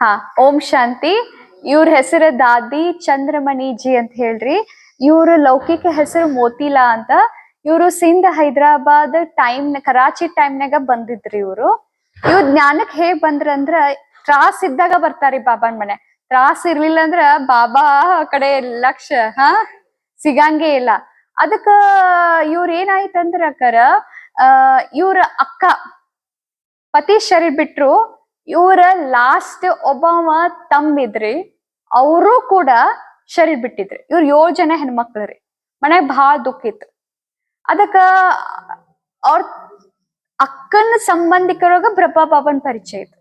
ಹಾ, ಓಂ ಶಾಂತಿ. ಇವ್ರ ಹೆಸರು ದಾದಿ ಚಂದ್ರಮಣಿ ಜಿ ಅಂತ ಹೇಳ್ರಿ. ಇವ್ರ ಲೌಕಿಕ ಹೆಸರು ಮೋತಿಲಾ ಅಂತ. ಇವ್ರು ಸಿಂಧ್ ಹೈದರಾಬಾದ್ ಟೈಮ್ ಕರಾಚಿ ಟೈಮ್ನಾಗ ಬಂದಿದ್ರಿ ಇವ್ರು. ಇವ್ರ ಜ್ಞಾನಕ್ ಹೇಗ್ ಬಂದ್ರ ಅಂದ್ರ ತ್ರಾಸ್ ಇದ್ದಾಗ ಬರ್ತಾರಿ ಬಾಬಾನ್ ಮನೆ. ತ್ರಾಸ್ ಇರ್ಲಿಲ್ಲ ಅಂದ್ರ ಬಾಬಾ ಕಡೆ ಲಕ್ಷ, ಹಾ, ಸಿಗಂಗೇ ಇಲ್ಲ. ಅದಕ್ಕ ಇವ್ರ ಏನಾಯ್ತಂದ್ರ ಕರ ಅಹ್ ಇವ್ರ ಅಕ್ಕ, ಪತಿ ಶರೀರ್ ಬಿಟ್ರು ಇವ್ರ ಲಾಸ್ಟ್ ಒಬ್ಬವ ತಮ್ಮಿದ್ರಿ ಅವರು ಕೂಡ ಶರೀರ್ ಬಿಟ್ಟಿದ್ರಿ. ಇವ್ರ ಏಳು ಜನ ಹೆಣ್ಮಕ್ಳು ರೀ. ಮನ್ಯಾಗ ಭಾಳ ದುಃಖ ಇತ್ತು. ಅದಕ್ಕ ಅವ್ರ ಅಕ್ಕನ ಸಂಬಂಧಿಕರೊಳಗ ಬ್ರಹ್ಮ ಬಾಬನ್ ಪರಿಚಯ ಇತ್ತು.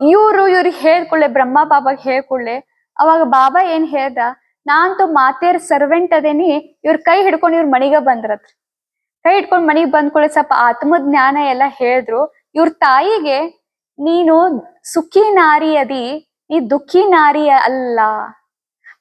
ಇವ್ರು ಇವ್ರಿಗೆ ಹೇಳ್ಕೊಳ್ಳೆ ಬ್ರಹ್ಮ ಬಾಬಾಗ್ ಹೇಳ್ಕೊಳ್ಳೆ ಅವಾಗ ಬಾಬಾ ಏನ್ ಹೇಳ್ದ, ನಾನಂತೂ ಮಾತೇರ್ ಸರ್ವೆಂಟ್ ಅದೇನಿ. ಇವ್ರ ಕೈ ಹಿಡ್ಕೊಂಡು ಇವ್ರ ಮನಿಗ ಬಂದ್ರತ್ರ. ಕೈ ಹಿಡ್ಕೊಂಡ್ ಮನಿಗ್ ಬಂದ್ಕೊಳ್ಳೆ ಸ್ವಲ್ಪ ಆತ್ಮ ಜ್ಞಾನ ಎಲ್ಲ ಹೇಳಿದ್ರು. ಇವ್ರ ತಾಯಿಗೆ ನೀನು ಸುಖಿ ನಾರಿ ಅದಿ, ನೀ ದುಃಖಿ ನಾರಿ ಅಲ್ಲ.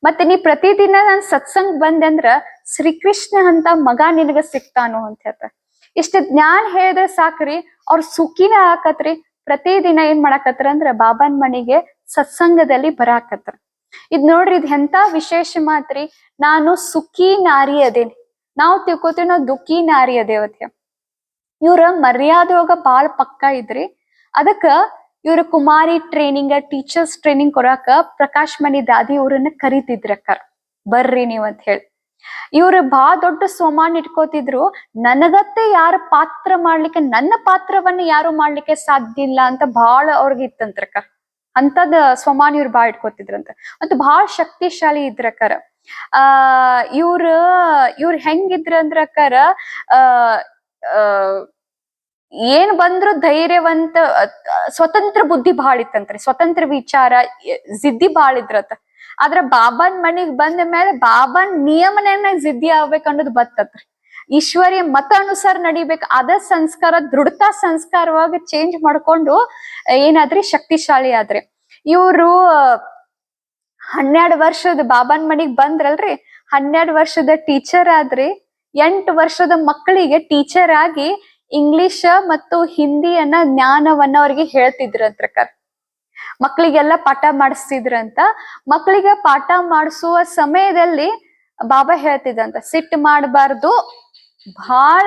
ಮತ್ತೆ ನೀ ಪ್ರತಿದಿನ ನಾನ್ ಸತ್ಸಂಗ್ ಬಂದೆ ಅಂದ್ರ ಶ್ರೀಕೃಷ್ಣ ಅಂತ ಮಗ ನಿನಗ ಸಿಗ್ತಾನು ಅಂತ ಹೇಳ್ತಾರೆ ಇಷ್ಟ ಜ್ಞಾನ ಹೇಳಿದ್ರೆ ಸಾಕ್ರಿ, ಅವ್ರ ಸುಖಿನ ಹಾಕತ್ರಿ, ಪ್ರತಿದಿನ ಏನ್ ಮಾಡಾಕತ್ರ ಅಂದ್ರ ಬಾಬಾನ್ ಮನಿಗೆ ಸತ್ಸಂಗದಲ್ಲಿ ಬರಾಕತ್ರ. ಇದ್ ನೋಡ್ರಿ, ಇದ್ ಎಂತ ವಿಶೇಷ ಮಾತ್ರಿ, ನಾನು ಸುಖಿ ನಾರಿ ಅದೇನಿ. ನಾವ್ ತಿಳ್ಕೊತೀವಿ ನಾವು ದುಃಖಿ ನಾರಿ ಅದೇವತ್ಯ. ಇವ್ರ ಮರ್ಯಾದೆ ಒಳಗ ಬಾಳ ಪಕ್ಕ ಇದ್ರಿ ಅದಕ್ಕ ಇವ್ರ ಕುಮಾರಿ ಟ್ರೈನಿಂಗ್ ಟೀಚರ್ಸ್ ಟ್ರೈನಿಂಗ್ ಕೊಡಾಕ ಪ್ರಕಾಶ್ ಮಣಿ ದಾದಿ ಇವ್ರನ್ನ ಕರಿತಿದ್ರಕ್ಕ ಬರ್ರಿ ನೀವ್ ಅಂತ ಹೇಳಿ. ಇವ್ರು ಬಾ ದೊಡ್ಡ ಸೋಮಾನ್ ಇಟ್ಕೋತಿದ್ರು. ನನಗತ್ತೆ ಯಾರ ಪಾತ್ರ ಮಾಡ್ಲಿಕ್ಕೆ ನನ್ನ ಪಾತ್ರವನ್ನ ಯಾರು ಮಾಡ್ಲಿಕ್ಕೆ ಸಾಧ್ಯ ಇಲ್ಲ ಅಂತ ಬಹಳ ಅವ್ರಿಗೆ ಇತ್ತಂತ್ರಕ್ಕ ಅಂತದ ಸ್ವಮಾನ್ ಇವ್ರು ಬಾ ಇಟ್ಕೋತಿದ್ರಂತ ಮತ್ತು ಬಹಳ ಶಕ್ತಿಶಾಲಿ ಇದ್ರಕ್ಕರ ಆ ಇವ್ರ ಇವ್ರ ಹೆಂಗಿದ್ರ ಅಂದ್ರ ಅಕ್ಕಾರ ಆ ಆ, ಏನ್ ಬಂದ್ರು ಧೈರ್ಯವಂತ, ಸ್ವತಂತ್ರ ಬುದ್ಧಿ ಬಾಳ ಇತ್ತಂತ್ರಿ ಸ್ವತಂತ್ರ ವಿಚಾರ ಜಿದ್ದಿ ಬಾಳ ಇದ್ರತ್ತ ಆದ್ರ ಬಾಬನ್ ಮನಿಗ್ ಬಂದ ಮೇಲೆ ಬಾಬನ್ ನಿಯಮನ ಜಿದ್ದಿ ಆಗ್ಬೇಕು ಅನ್ನೋದು ಬತ್ತತ್ರಿ. ಈಶ್ವರಿಯ ಮತ ಅನುಸಾರ ನಡಿಬೇಕು, ಅದ ಸಂಸ್ಕಾರ, ದೃಢತಾ ಸಂಸ್ಕಾರವಾಗಿ ಚೇಂಜ್ ಮಾಡ್ಕೊಂಡು, ಏನಾದ್ರಿ ಶಕ್ತಿಶಾಲಿ ಆದ್ರಿ. ಇವ್ರು, ಹನ್ನೆರಡು ವರ್ಷದ ಬಾಬಾನ್ ಮನಿಗ್ ಬಂದ್ರಲ್ರಿ. ಹನ್ನೆರಡು ವರ್ಷದ ಟೀಚರ್ ಆದ್ರಿ. ಎಂಟು ವರ್ಷದ ಮಕ್ಕಳಿಗೆ ಟೀಚರ್ ಆಗಿ ಇಂಗ್ಲಿಷ್ ಮತ್ತು ಹಿಂದಿಯನ್ನ ಜ್ಞಾನವನ್ನ ಅವ್ರಿಗೆ ಹೇಳ್ತಿದ್ರಂತ್ರಕ್ಕ ಮಕ್ಕಳಿಗೆಲ್ಲ ಪಾಠ ಮಾಡಿಸ್ತಿದ್ರಂತ ಮಕ್ಕಳಿಗೆ ಪಾಠ ಮಾಡಿಸುವ ಸಮಯದಲ್ಲಿ ಬಾಬಾ ಹೇಳ್ತಿದ್ದಂತ ಸಿಟ್ಟು ಮಾಡಬಾರ್ದು ಬಹಳ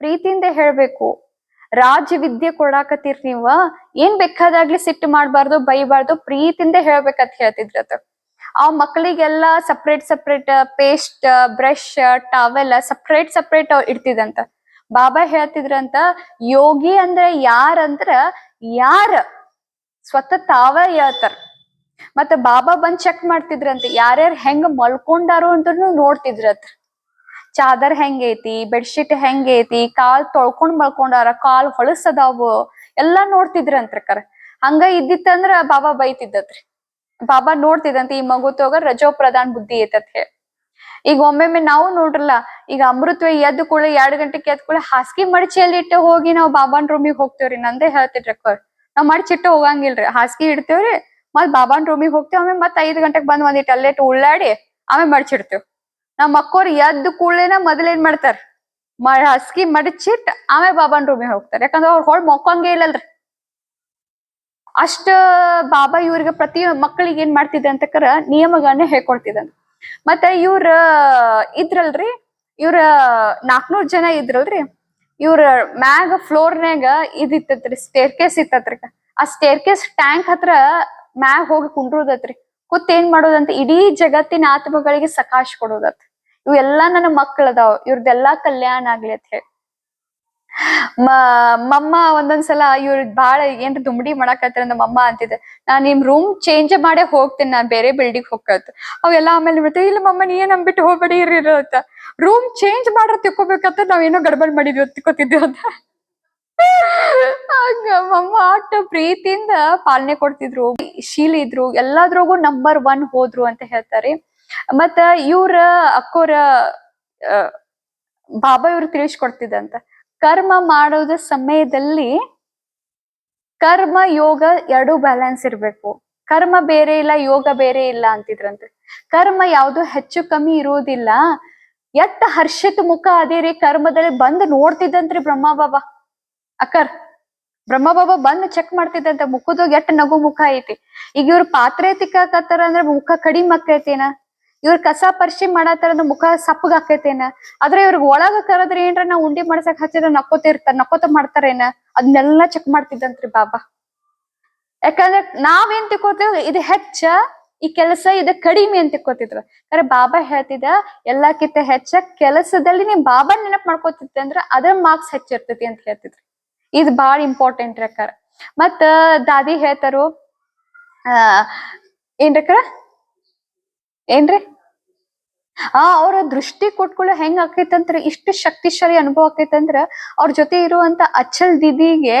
ಪ್ರೀತಿಯಿಂದ ಹೇಳ್ಬೇಕು. ರಾಜ ವಿದ್ಯೆ ಕೊಡಾಕತ್ತೀರ್ ನೀವ. ಏನ್ ಬೇಕಾದಾಗ್ಲಿ ಸಿಟ್ಟು ಮಾಡಬಾರ್ದು, ಬೈಬಾರ್ದು, ಪ್ರೀತಿಯಿಂದ ಹೇಳ್ಬೇಕಂತ ಹೇಳ್ತಿದ್ರತ ಆ ಮಕ್ಕಳಿಗೆಲ್ಲ separate separate paste brush towel separate separate ಇಡ್ತಿದಂತ ಬಾಬಾ ಹೇಳ್ತಿದ್ರಂತ, ಯೋಗಿ ಅಂದ್ರೆ ಯಾರಂದ್ರ ಯಾರ? ಸ್ವತಃ ತಾವ ಹೇಳ್ತಾರ. ಮತ್ತ ಬಾಬಾ ಬಂದ್ ಚೆಕ್ ಮಾಡ್ತಿದ್ರಂತ, ಯಾರ್ಯಾರು ಹೆಂಗ್ ಮಲ್ಕೊಂಡಾರು ಅಂತ ನೋಡ್ತಿದ್ರತ್ರ ಚಾದರ್ ಹೆಂಗೈತಿ ಬೆಡ್ಶೀಟ್ ಹೆಂಗೈತಿ, ಕಾಲ್ ತೊಳ್ಕೊಂಡ್ ಮಲ್ಕೊಂಡಾರ, ಕಾಲ್ ಹೊಳಸದಾವು, ಎಲ್ಲಾ ನೋಡ್ತಿದ್ರಂತ್ರಕರ ಹಂಗ ಇದ್ದಿತ್ತಂದ್ರ ಬಾಬಾ ಬೈತಿದ್ದತ್ರಿ. ಬಾಬಾ ನೋಡ್ತಿದಂತ ಈ ಮಗು ತೋಗ ರಜೋ ಪ್ರಧಾನ್ ಬುದ್ಧಿ ಐತತ್ ಹೇಳಿ. ಈಗ ಒಮ್ಮೆಮ್ಮೆ ನಾವು ನೋಡ್ರಲ್ಲ, ಈಗ ಅಮೃತ್ವ ಎದ್ದು ಕೂಡ ಎರಡ್ ಗಂಟೆಗೆ ಎದ್ ಕೂಡ ಹಾಸಿಗೆ ಮಡಚಿಯಲ್ಲಿ ಇಟ್ಟು ಹೋಗಿ ನಾವು ಬಾಬಾನ್ ರೂಮಿಗೆ ಹೋಗ್ತೇವ್ರಿ. ನಂದೇ ಹೇಳ್ತಿದ್ರಿ ಕರ್ ನಾವ್ ಮಡಚಿಟ್ಟು ಹೋಗಂಗಿಲ್ರಿ. ಹಾಸಿಗೆ ಇಡ್ತೇವ್ರಿ ಮತ್ ಬಾಬಾನ್ ರೂಮಿಗೆ ಹೋಗ್ತೇವ್. ಆಮೇಲೆ ಮತ್ ಐದ್ ಗಂಟೆಗೆ ಬಂದ್ ಒಂದಿಟ್ಟು ಅಲ್ಲೇಟ್ ಉಳ್ಳಾಡಿ ಆಮೇಲೆ ಮಡಚಿಡ್ತೇವ್ ನಮ್ ಮಕ್ಕೋರ್ ಎದ್ದು ಕೂಡಲೇನ ಮೊದಲೇನ್ ಮಾಡ್ತಾರ? ಮ ಹಸ್ಕಿ ಮಡಚಿಟ್ ಆಮೇಲೆ ಬಾಬಾನ್ ರೂಮಿಗೆ ಹೋಗ್ತಾರ. ಯಾಕಂದ್ರೆ ಅವ್ರ ಹೊಳ್ ಮೊಕ್ಕಂಗೆ ಇಲ್ಲಲ್ರಿ. ಅಷ್ಟ ಬಾಬಾ ಇವ್ರಿಗೆ ಪ್ರತಿ ಮಕ್ಕಳಿಗೆ ಏನ್ ಮಾಡ್ತಿದ್ದ ಅಂತಕರ ನಿಯಮಗಳನ್ನ ಹೇಳ್ಕೊಡ್ತಿದ್ದ ಮತ್ತೆ ಇವ್ರ, ಇದ್ರಲ್ರಿ, ಇವ್ರ ನಾಕ್ನೂರ್ ಜನ ಇದ್ರಲ್ರಿ, ಇವ್ರ ಮ್ಯಾಗ ಫ್ಲೋರ್ನಾಗ ಇದಿತ್ತತ್ರಿ ಸ್ಟೇರ್ ಕೇಸ್ ಇತ್ತತ್ರಿ ಆ ಸ್ಟೇರ್ ಕೇಸ್ ಟ್ಯಾಂಕ್ ಹತ್ರ ಮ್ಯಾಗ ಹೋಗಿ ಕುಂಡ್ರೋದತ್ರಿ. ಕೂತ್ ಏನ್ ಮಾಡೋದಂತ, ಇಡೀ ಜಗತ್ತಿನ ಆತ್ಮಗಳಿಗೆ ಸಕಾಶ್ ಕೊಡೋದತ್. ಇವೆಲ್ಲಾ ನನ್ನ ಮಕ್ಕಳದಾವ್ ಇವ್ರದೆಲ್ಲಾ ಕಲ್ಯಾಣ ಆಗ್ಲಿ ಅಂತ ಹೇಳಿ. ಮಮ್ಮ ಒಂದೊಂದ್ಸಲ ಇವ್ರ ಬಾಳ ಏನ್ರ ದುಮ್ಡಿ ಮಾಡಾಕತ್ರ ನಮ್ಮ ಅಮ್ಮ ಅಂತಿದ್ದೆ. ನಾನ್ ನಿಮ್ ರೂಮ್ ಚೇಂಜ್ ಮಾಡೇ ಹೋಗ್ತೀನಿ, ನಾನ್ ಬೇರೆ ಬಿಲ್ಡಿಂಗ್ ಹೋಗತ್ ಅವೆಲ್ಲ ಆಮೇಲೆ ಬಿಡ್ತೇವೆ ಇಲ್ಲ ಮಮ್ಮ ನೀ ನಂಬಿಟ್ಟು ಹೋಗ್ಬೇಡಿ, ಇರ್ರಿ ಅಂತ. ರೂಮ್ ಚೇಂಜ್ ಮಾಡ್ರ ತಿಕ್ಕೋಬೇಕಂತ ನಾವೇನೋ ಗಡ್ಬಡ್ ಮಾಡಿದ್ವಿ ತಿಕ್ಕೋತಿದ್ವಿ ಅಂತ. ಹಂಗ ಮಮ್ಮ ಆಟ ಪ್ರೀತಿಯಿಂದ ಪಾಲನೆ ಕೊಡ್ತಿದ್ರು. ಶೀಲ ಇದ್ರು ಎಲ್ಲಾದ್ರಾಗೂ ನಂಬರ್ ಒನ್ ಹೋದ್ರು ಅಂತ ಹೇಳ್ತಾರೆ. ಮತ್ತ ಇವ್ರ ಅಕ್ಕೋರ ಬಾಬಾ ಇವ್ರು ತಿಳಿಸ್ಕೊಡ್ತಿದ್ದಂತ ಕರ್ಮ ಮಾಡೋದ ಸಮಯದಲ್ಲಿ ಕರ್ಮ, ಯೋಗ ಎರಡು ಬ್ಯಾಲೆನ್ಸ್ ಇರ್ಬೇಕು. ಕರ್ಮ ಬೇರೆ ಇಲ್ಲ, ಯೋಗ ಬೇರೆ ಇಲ್ಲ ಅಂತಿದ್ರಂತೆ. ಕರ್ಮ ಯಾವುದು ಹೆಚ್ಚು ಕಮ್ಮಿ ಇರೋದಿಲ್ಲ. ಎತ್ತ ಹರ್ಷಿತ ಮುಖ ಅದೇ ರೀ ಕರ್ಮದಲ್ಲಿ ಬಂದ್ ನೋಡ್ತಿದ್ದಂತ್ರಿ ಬ್ರಹ್ಮ ಬಾಬಾ. ಅಕ್ಕರ್, ಬ್ರಹ್ಮ ಬಾಬಾ ಬಂದು ಚೆಕ್ ಮಾಡ್ತಿದ್ದಂತ ಮುಖದಾಗ ಎಟ್ಟ ನಗು ಮುಖ ಐತಿ. ಈಗ ಇವ್ರ ಪಾತ್ರೆ ತಿಕ್ಕಾಕತ್ತಾರ ಅಂದ್ರೆ ಮುಖ ಕಡಿಮೆ ಆಕೈತೇನ ಇವ್ರ ಕಸ ಪರಿಶಿ ಮಾಡತ್ತಾರ ಮುಖ ಸಪ್ಪಗಾಕೈತೇನ ಆದ್ರೆ ಇವ್ರಿಗೆ ಒಳಗ ಕರದ್ರ ಏನ್ರ ನಾವ್ ಉಂಡಿ ಮಾಡ್ಸಕ್ ಹಚ್ಚಿದ್ರ ನಕ್ಕೋತಿರ್ತಾರ ನಕ್ಕೋತ ಮಾಡ್ತಾರೇನ ಅದನ್ನೆಲ್ಲಾ ಚೆಕ್ ಮಾಡ್ತಿದ್ದಂತ್ರಿ ಬಾಬಾ. ಯಾಕಂದ್ರೆ ನಾವೇನ್ ತಿಕ್ಕೋತೇವ್ ಇದು ಹೆಚ್ಚ, ಈ ಕೆಲಸ ಇದು ಕಡಿಮೆ ಅಂತ ತಿಕ್ಕೋತಿದ್ರು ಅಂದ್ರೆ ಬಾಬಾ ಹೇಳ್ತಿದ್ದ, ಎಲ್ಲಕ್ಕಿಂತ ಹೆಚ್ಚ ಕೆಲಸದಲ್ಲಿ ನೀವ್ ಬಾಬಾ ನೆನಪ್ ಮಾಡ್ಕೋತಿದ್ದೆ ಅಂದ್ರ ಅದ್ರ ಮಾರ್ಕ್ಸ್ ಹೆಚ್ಚಿರ್ತೈತಿ ಅಂತ ಹೇಳ್ತಿದ್ರು. ಇದು ಬಾಳ ಇಂಪಾರ್ಟೆಂಟ್ ರಕಾರ ಮತ್ತ, ದಾದಿ ಹೇಳ್ತಾರು, ಆ ಏನ್ರಕ್ಕ ಏನ್ರಿ? ಆ, ಅವ್ರ ದೃಷ್ಟಿ ಕೊಟ್ಕೊಳ್ಳೋ ಹೆಂಗ್ ಆಕೈತಂದ್ರ ಇಷ್ಟು ಶಕ್ತಿಶಾಲಿ ಅನುಭವ ಆಕೈತಂದ್ರ ಅವ್ರ ಜೊತೆ ಇರುವಂತ ಅಚಲ್ ದಿದಿಗೆ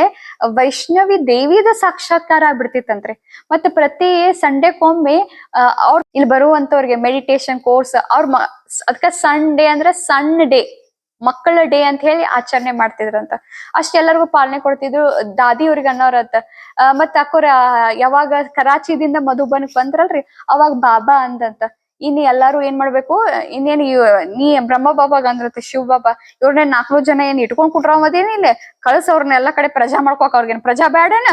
ವೈಷ್ಣವಿ ದೇವಿದ ಸಾಕ್ಷಾತ್ಕಾರ ಆಗ್ಬಿಡ್ತಿತ್ತಂತ್ರಿ ಮತ್ತೆ ಪ್ರತಿ ಸಂಡೆಕೊಮ್ಮೆ ಅವ್ರ ಇಲ್ಲಿ ಬರುವಂತವ್ರಿಗೆ ಮೆಡಿಟೇಷನ್ ಕೋರ್ಸ್ ಅವ್ರ ಅದಕ್ಕ ಸಂಡೇ ಅಂದ್ರೆ ಸಣ್ಣ ಡೇ ಮಕ್ಕಳ ಡೇ ಅಂತ ಹೇಳಿ ಆಚರಣೆ ಮಾಡ್ತಿದ್ರಂತ. ಅಷ್ಟೆಲ್ಲರಿಗೂ ಪಾಲನೆ ಕೊಡ್ತಿದ್ರು ದಾದಿ ಅವ್ರಿಗೆ ಅನ್ನೋರತ್ತ. ಆ, ಮತ್ತ ಅಕ್ಕೋರ ಯಾವಾಗ ಕರಾಚಿದಿಂದ ಮಧುಬನಕ್ ಬಂದ್ರಲ್ರಿ ಅವಾಗ ಬಾಬಾ ಅಂದಂತ. ಇನ್ ಎಲ್ಲಾರು ಏನ್ ಮಾಡ್ಬೇಕು ಇನ್ನೇನ್ ನೀ ಬ್ರಹ್ಮ ಬಾಬಾಗ ಅಂದ್ರತ್ತೆ ಶಿವ ಬಾಬಾ ಇವ್ರನ್ನ ನಾಲ್ಕು ಜನ ಏನ್ ಇಟ್ಕೊಂಡ್ ಕುಟ್ರ ಮದೇನಿಲ್ಲ ಕಳ್ಸ ಅವ್ರನ್ನ ಎಲ್ಲಾ ಕಡೆ ಪ್ರಜಾ ಮಾಡ್ಕೋಕ್ ಅವ್ರಿಗೇನ್ ಪ್ರಜಾ ಬೇಡನ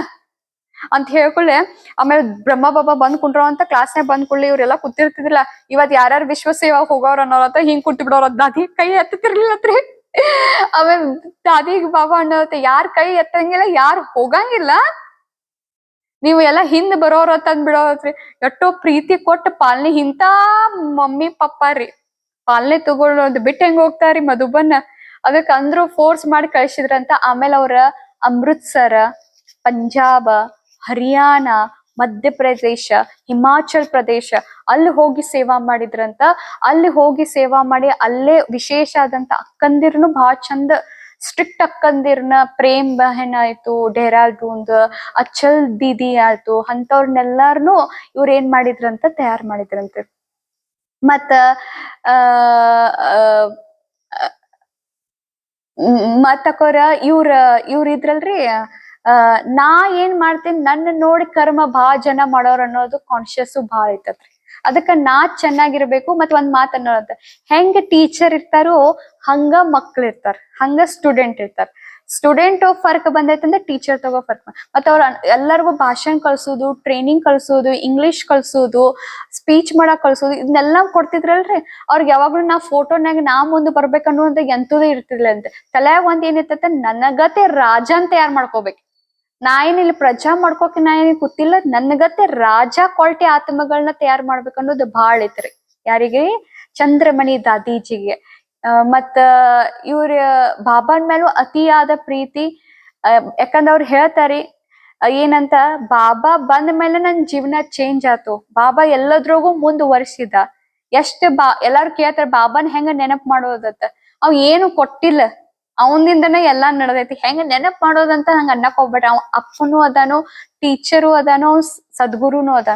ಅಂತ ಹೇಳ್ಕೊಳ್ಳೆ ಆಮೇಲೆ ಬ್ರಹ್ಮ ಬಾಬಾ ಬಂದ್ ಅಂತ ಕ್ಲಾಸ್ನಾಗ ಬಂದ್ ಕೂಡಲೇ ಇವ್ರೆಲ್ಲ ಕೂತಿರ್ತಿದಿಲ್ಲ ಇವತ್ ಯಾರ್ಯಾರು ವಿಶ್ವ ಸೇವಾ ಹೋಗೋರ್ ಅನ್ನೋರತ್ತ ಹಿಂಗ್ ಕುಂತಿ ಬಿಡೋರ ದಾದಿ ಕೈ ಎತ್ತತಿರ್ಲಿಲ್ಲತ್ರಿ ಆಮೇಲೆ ದಾದಿಗ್ ಬಾಬಾ ಅನ್ನೋತ್ತ ಯಾರ್ ಕೈ ಎತ್ತಂಗಿಲ್ಲ, ಯಾರ್ ಹೋಗಂಗಿಲ್ಲ. ನೀವು ಎಲ್ಲ ಹಿಂದ್ ಬರೋರ ತಂದ್ ಬಿಡೋರತ್ರಿ ಎಷ್ಟೋ ಪ್ರೀತಿ ಕೊಟ್ಟ ಪಾಲನೆ ಇಂತ ಮಮ್ಮಿ ಪಪ್ಪ ರೀ. ಪಾಲನೆ ತಗೊಳ್ಳೋದು ಬಿಟ್ಟು ಹೆಂಗ್ ಹೋಗ್ತಾರಿ ಮಧುಬನ್. ಅದಕ್ಕೆ ಅಂದ್ರು ಫೋರ್ಸ್ ಮಾಡಿ ಕಳ್ಸಿದ್ರಂತ. ಆಮೇಲೆ ಅವ್ರ ಅಮೃತ್ಸರ ಪಂಜಾಬ್ ಹರಿಯಾಣ, ಮಧ್ಯಪ್ರದೇಶ, ಹಿಮಾಚಲ್ ಪ್ರದೇಶ ಅಲ್ಲಿ ಹೋಗಿ ಸೇವಾ ಮಾಡಿದ್ರಂತ. ಅಲ್ಲಿ ಹೋಗಿ ಸೇವಾ ಮಾಡಿ ಅಲ್ಲೇ ವಿಶೇಷ ಆದಂತ ಅಕ್ಕಂದಿರ್ನು ಬಹಳ ಚಂದ. ಸ್ಟ್ರಿಕ್ಟ್ ಅಕ್ಕಂದಿರ್ನ ಪ್ರೇಮ್ ಬಹನ್ ಆಯ್ತು, ಡೆಹ್ರಾಡೂನ್ದ್ ಅಚಲ್ ದೀದಿ ಆಯ್ತು ಅಂತವ್ರನ್ನೆಲ್ಲಾರ್ನು ಇವ್ರ ಏನ್ ಮಾಡಿದ್ರಂತ ತಯಾರ್ ಮಾಡಿದ್ರಂತೆ. ಮತ್ತ ಮತ್ತಕೋರ ಇವ್ರ ಇವ್ರ ಇದ್ರಲ್ರಿ ನಾ ಏನ್ ಮಾಡ್ತೇನೆ? ನನ್ನ ನೋಡಿ ಕರ್ಮ ಭಾಳ ಜನ ಮಾಡೋರ್ ಅನ್ನೋದು ಕಾನ್ಶಿಯಸ್ ಭಾಳ ಐತತ್ರಿ ಅದಕ್ಕ ನಾ ಚೆನ್ನಾಗಿರ್ಬೇಕು ಮತ್ ಒಂದ್ ಮಾತ್ ಅನ್ನೋದ. ಹೆಂಗ ಟೀಚರ್ ಇರ್ತಾರೋ ಹಂಗ ಮಕ್ಳು ಇರ್ತಾರ, ಹಂಗ ಸ್ಟೂಡೆಂಟ್ ಇರ್ತಾರ. ಸ್ಟೂಡೆಂಟ್ ಫರ್ಕ್ ಬಂದೈತಂದ್ರೆ ಟೀಚರ್ ತಗೋ ಫರ್ಕ್ ಮತ್ತ ಅವ್ರ ಎಲ್ಲರಿಗೂ ಭಾಷಣ ಕಲ್ಸೋದು ಟ್ರೈನಿಂಗ್ ಕಲ್ಸೋದು ಇಂಗ್ಲಿಷ್ ಕಲ್ಸೋದು ಸ್ಪೀಚ್ ಮಾಡಕ್ ಕಲ್ಸೋದು ಇದನ್ನೆಲ್ಲ ಕೊಡ್ತಿದ್ರಲ್ರಿ? ಅವ್ರಿಗೆ ಯಾವಾಗ್ಲೂ ನಾ ಫೋಟೋನಾಗ ನಾ ಮುಂದೆ ಬರ್ಬೇಕನ್ನುವಂತ ಎಂತದೇ ಇರ್ತಿರ್ಲಿಲ್ಲ ಅಂತ. ತಲೆಯಾಗ ಒಂದ್ ಏನಿರ್ತೈತೆ ನನಗತೆ ರಾಜ ಅಂತ ಯಾರು ಮಾಡ್ಕೋಬೇಕು? ನಾ ಏನಿಲ್ಲ ಪ್ರಜಾ ಮಾಡ್ಕೋಕೆ ನಾ ಏನ್ ಕೂತಿಲ್ಲ. ನನ್ಗತ್ತೆ ರಾಜ ಕ್ವಾಲಿಟಿ ಆತ್ಮಗಳನ್ನ ತಯಾರ್ ಮಾಡ್ಬೇಕನ್ನೋದು ಬಹಳ ಐತ್ರಿ. ಯಾರಿಗೆ? ಚಂದ್ರಮಣಿ ದಾದೀಜಿಗೆ. ಮತ್ತ ಇವ್ರ ಬಾಬಾನ್ ಮೇಲೂ ಅತಿಯಾದ ಪ್ರೀತಿ. ಯಾಕಂದ್ರ ಅವ್ರು ಹೇಳ್ತಾರಿ ಏನಂತ, ಬಾಬಾ ಬಂದ ಮೇಲೆ ನನ್ ಜೀವನ ಚೇಂಜ್ ಆತು. ಬಾಬಾ ಎಲ್ಲದ್ರಾಗೂ ಮುಂದುವರಿಸಿದ ಎಷ್ಟ್ ಬಾ, ಎಲ್ಲಾರು ಕೇಳ್ತಾರ, ಬಾಬಾನ್ ಹೆಂಗ ನೆನಪ್ ಮಾಡೋದತ್ತ? ಅವ್ ಏನು ಕೊಟ್ಟಿಲ್ಲ. ಅವನಿಂದನೇ ಎಲ್ಲಾ ನಡೆದೈತಿ. ಹೆಂಗ ನೆನಪ್ ಮಾಡೋದಂತ ಹಂಗ ಅನ್ನಕ್ ಹೋಗ್ಬೇಡ. ಅವ ಅಪ್ಪನು ಅದಾನು ಟೀಚರು ಅದಾನು ಸದ್ಗುರುನು ಅದ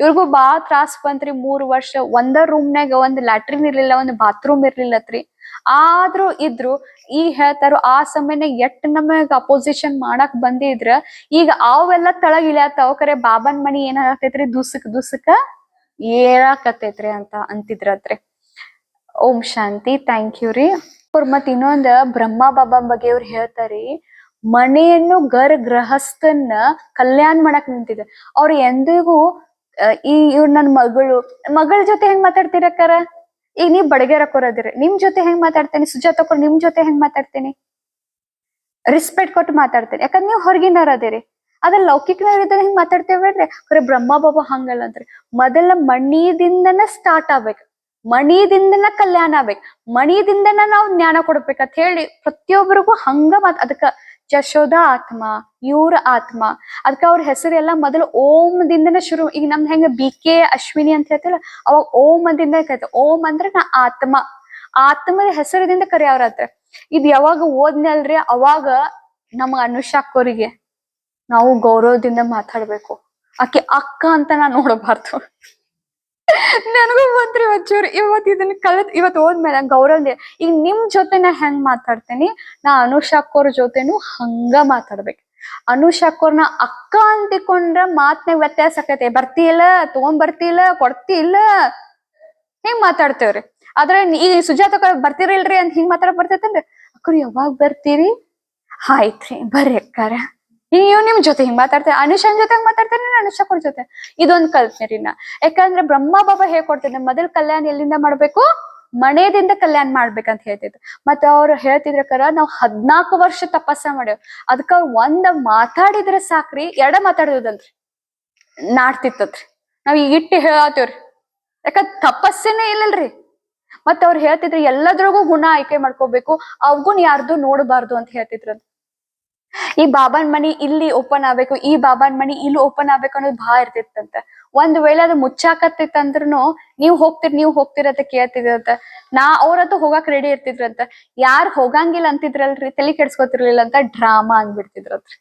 ಇವ್ರಿಗೂ ಬಾ ತ್ರಾಸ್ ಬಂತ್ರಿ ಮೂರ್ ವರ್ಷ. ಒಂದ ರೂಮ್ನಾಗ ಒಂದ್ ಲ್ಯಾಟ್ರಿನ್ ಇರ್ಲಿಲ್ಲ, ಒಂದ್ ಬಾತ್ರೂಮ್ ಇರ್ಲಿಲ್ಲತ್ರಿ. ಆದ್ರೂ ಇದ್ರು ಈಗ ಹೇಳ್ತಾರು, ಆ ಸಮಯನ ಎಟ್ ನಮಗ್ ಅಪೋಸಿಷನ್ ಮಾಡಕ್ ಬಂದಿದ್ರ, ಈಗ ಅವೆಲ್ಲ ತಳಗ್ ಇಳಿಯತ್ತಾವ. ಕರೆ ಬಾಬನ್ ಮನಿ ಏನಾಗತೈತ್ರಿ ದುಸಕ್, ದುಸಕ ಏಳಾಕತೈತ್ರಿ ಅಂತ ಅಂತಿದ್ರತ್ರಿ. ಓಂ ಶಾಂತಿ. ಥ್ಯಾಂಕ್ ಯು ರೀ. ಅವ್ರ ಮತ್ ಇನ್ನೊಂದ್ ಬ್ರಹ್ಮ ಬಾಬಾ ಬಗ್ಗೆ ಅವ್ರು ಹೇಳ್ತಾರಿ, ಮನೆಯನ್ನು ಗರ್ ಗೃಹಸ್ಥನ್ನ ಕಲ್ಯಾಣ ಮಾಡಕ್ ನಿಂತಿದೆ. ಅವ್ರು ಎಂದಿಗೂ ಈ ಇವ್ರ ನನ್ ಮಗಳು, ಮಗಳ ಜೊತೆ ಹೆಂಗ್ ಮಾತಾಡ್ತಿರಕ್ಕಾರ ಈಗ ನೀವ್ ಬಡಗೇರಕ್ಕೋರದಿರಿ ನಿಮ್ ಜೊತೆ ಹೆಂಗ್ ಮಾತಾಡ್ತೇನೆ ಸುಜಾತಕ್ಕೋರ್ ನಿಮ್ ಜೊತೆ ಹೆಂಗ್ ಮಾತಾಡ್ತೇನೆ? ರೆಸ್ಪೆಕ್ಟ್ ಕೊಟ್ಟು ಮಾತಾಡ್ತೇನೆ ಯಾಕಂದ್ರೆ ನೀವು ಹೊರಗಿನವ್ರ ಅದಿರಿ. ಅದ್ರ ಲೌಕಿಕನವ್ರ ಇದ್ರೆ ಹಿಂಗ್ ಮಾತಾಡ್ತೇವೇನ್ರಿ ಖರೆ ಬ್ರಹ್ಮ ಬಾಬಾ ಹಂಗಲ್ಲ ಅಂದ್ರೆ ಮೊದಲ ಮಣ್ಣಿದಿಂದನ ಸ್ಟಾರ್ಟ್ ಆಗ್ಬೇಕು. ಮಣಿದಿಂದನ ಕಲ್ಯಾಣ ಆಗ್ಬೇಕು. ಮಣಿದಿಂದನ ನಾವು ಜ್ಞಾನ ಕೊಡ್ಬೇಕಂತ ಹೇಳಿ ಪ್ರತಿಯೊಬ್ಬರಿಗೂ ಹಂಗ ಮಾತ್ ಅದಕ್ಕ ಯಶೋಧ ಆತ್ಮ, ಇವ್ರ ಆತ್ಮ, ಅದಕ್ಕ ಅವ್ರ ಹೆಸರೆಲ್ಲ ಮೊದಲು ಓಂದಿಂದನ ಶುರು. ಈಗ ನಮ್ದು ಹೆಂಗ ಬಿ ಕೆ ಅಶ್ವಿನಿ ಅಂತ ಹೇಳ್ತಿಲ್ಲ ಅವಾಗ ಓಂ ಅಂದಿಂದ ಕರಿತ. ಓಂ ಅಂದ್ರೆ ನಾ ಆತ್ಮ. ಆತ್ಮದ ಹೆಸರದಿಂದ ಕರೆಯವ್ರ ಇದ್ ಯಾವಾಗ ಓದ್ನಲ್ರಿ? ಅವಾಗ ನಮ್ಗ ಅನುಷಾಕೋರಿಗೆ ನಾವು ಗೌರವದಿಂದ ಮಾತಾಡ್ಬೇಕು. ಆಕೆ ಅಕ್ಕ ಅಂತ ನಾ ನೋಡಬಾರ್ದು. ನನಗೂ ಬಂದ್ರಿ ಒಂಚೂರು ಇವತ್ತು ಇದನ್ನ ಕಲಿತ್ ಇವತ್ ಹೋದ್ಮೇಲೆ ಗೌರವ ಈಗ ನಿಮ್ ಜೊತೆ ನಾ ಹೆಂಗ್ ಮಾತಾಡ್ತೇನಿ? ನಾ ಅನುಷಾಕೋರ್ ಜೊತೆನು ಹಂಗ ಮಾತಾಡ್ಬೇಕು. ಅನುಷಾಕೋರ್ನ ಅಕ್ಕ ಅಂತಿಕೊಂಡ್ರ ಮಾತ್ನಾಗ ವ್ಯತ್ಯಾಸ ಆಕೈತೆ. ಬರ್ತಿಲ್ಲ ತಗೊಂಡ್ ಬರ್ತಿಲ್ಲ ಕೊಡ್ತಿಲ್ಲ. ಹಿಂಗ್ ಮಾತಾಡ್ತೇವ್ರಿ. ಆದ್ರೆ ಈ ಸುಜಾತ ಬರ್ತಿರಲ್ರಿ ಅಂತ ಹಿಂಗ್ ಮಾತಾಡ ಬರ್ತೈತಂದ್ರೆ ಅಕ್ಕ, ಯಾವಾಗ ಬರ್ತೀರಿ? ಆಯ್ತ್ರಿ, ಬರ್ರಿ ಅಕ್ಕಾರ. ಹಿಂಗ್ ಇವ್ ನಿಮ್ ಜೊತೆ ಹಿಂಗ್ ಮಾತಾಡ್ತಾರೆ? ಅನುಷನ್ ಜೊತೆ ಮಾತಾಡ್ತಾರೆ ಅನುಷಕರ್ ಜೊತೆ? ಇದೊಂದ್ ಕಲ್ತ್ನಿರಿ ನಾ ಯಾಕಂದ್ರೆ ಬ್ರಹ್ಮ ಬಾಬಾ ಹೇಳ್ಕೊಡ್ತಿದ್ದೆ ಮೊದಲ್ ಕಲ್ಯಾಣ ಎಲ್ಲಿಂದ ಮಾಡ್ಬೇಕು? ಮನೆಯಿಂದ ಕಲ್ಯಾಣ ಮಾಡ್ಬೇಕಂತ ಹೇಳ್ತಿದ್ರು. ಮತ್ತೆ ಅವ್ರು ಹೇಳ್ತಿದ್ರ, ಕರ, ನಾವ್ ಹದ್ನಾಲ್ಕು ವರ್ಷ ತಪಸ್ಸ ಮಾಡ್ಯಾವ. ಅದಕ್ಕ ಒಂದ್ ಮಾತಾಡಿದ್ರೆ ಸಾಕ್ರಿ, ಎರಡ ಮಾತಾಡೋದಲ್ರಿ ನಾಡ್ತಿತ್ತತ್ರಿ. ನಾವ್ ಈಗ ಇಟ್ಟು ಹೇಳತ್ತೇವ್ರಿ ಯಾಕ ತಪಸ್ಸೇನೆ ಇಲ್ಲಲ್ರಿ. ಮತ್ತ ಅವ್ರು ಹೇಳ್ತಿದ್ರು ಎಲ್ಲದ್ರಗೂ ಗುಣ ಆಯ್ಕೆ ಮಾಡ್ಕೋಬೇಕು. ಅವಗುನ್ ಯಾರ್ದು ನೋಡಬಾರ್ದು ಅಂತ ಹೇಳ್ತಿದ್ರು ಈ ಬಾಬಾನ್ ಮನಿ ಇಲ್ಲಿ ಓಪನ್ ಆಗ್ಬೇಕು, ಈ ಬಾಬಾನ್ ಮನಿ ಇಲ್ಲಿ ಓಪನ್ ಆಗ್ಬೇಕು ಅನ್ನೋದು ಬಾ ಇರ್ತಿತ್ತಂತ. ಒಂದ್ ವೇಳೆ ಅದು ಮುಚ್ಚಾಕತ್ತಿತ್ತಂದ್ರುನು ನೀವ್ ಹೋಗ್ತಿರ್, ನೀವ್ ಹೋಗ್ತಿರತ್ತ ಕೇಳ್ತಿದ್ರಂತ. ನಾ ಅವ್ರದ್ದು ಹೋಗಾಕ್ ರೆಡಿ ಇರ್ತಿದ್ರಂತ. ಯಾರ್ ಹೋಗಂಗಿಲ್ಲ ಅಂತಿದ್ರಲ್ರಿ, ತಲೆ ಕೆಡ್ಸ್ಕೊತಿರ್ಲಿಲ್ಲ ಅಂತ ಡ್ರಾಮಾ ಅಂದ್ಬಿಡ್ತಿದ್ರತ್ರಿ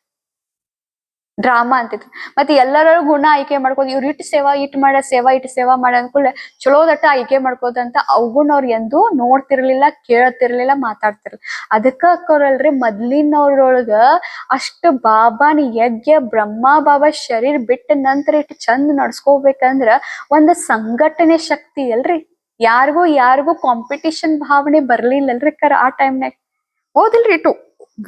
ಡ್ರಾಮಾ ಅಂತಿತ್ತು. ಮತ್ತೆ ಎಲ್ಲರ ಗುಣ ಆಯ್ಕೆ ಮಾಡ್ಕೋದು ಇವ್ರು ಇಟ್ಟು ಸೇವಾ, ಇಟ್ ಮಾಡ, ಸೇವಾ ಇಟ್ಟು ಸೇವಾ ಮಾಡ ಅನ್ಕೂಡ್ಲೆ ಚಲೋದಟ್ಟ ಆಯ್ಕೆ ಮಾಡ್ಕೋದಂತ ಅವಗುನ್ ಅವ್ರ ಎಂದೂ ನೋಡ್ತಿರ್ಲಿಲ್ಲ, ಕೇಳ್ತಿರ್ಲಿಲ್ಲ, ಮಾತಾಡ್ತಿರ್ಲಿಲ್ಲ. ಅದಕ್ಕ ಅಕ್ಕವ್ರಲ್ರಿ ಮೊದ್ಲಿನವ್ರೊಳಗ ಅಷ್ಟ ಬಾಬಾನ ಯಜ್ಞ, ಬ್ರಹ್ಮ ಬಾಬಾ ಶರೀರ್ ಬಿಟ್ಟ ನಂತರ ಇಟ್ಟು ಚಂದ ನಡ್ಸ್ಕೋಬೇಕಂದ್ರ ಒಂದು ಸಂಘಟನೆ ಶಕ್ತಿ ಅಲ್ರಿ. ಯಾರಿಗೂ ಯಾರಿಗೂ ಕಾಂಪಿಟಿಷನ್ ಭಾವನೆ ಬರ್ಲಿಲ್ಲಲ್ರಿ ಕರ ಆ ಟೈಮ್ನಾಗ ಹೋದಿಲ್ರಿ ಇಟ್ಟು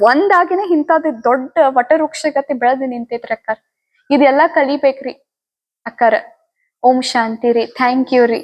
ಒಂದಾಗಿನ ಇಂಥದ್ ದೊಡ್ಡ ವಟವೃಕ್ಷಗತಿ ಬೆಳೆದು ನಿಂತೈತ್ರಿ ಅಕ್ಕಾರ. ಇದೆಲ್ಲಾ ಕಲಿಬೇಕ್ರಿ ಅಕ್ಕಾರ. ಓಂ ಶಾಂತಿ ರೀ. ಥ್ಯಾಂಕ್ ಯು ರೀ.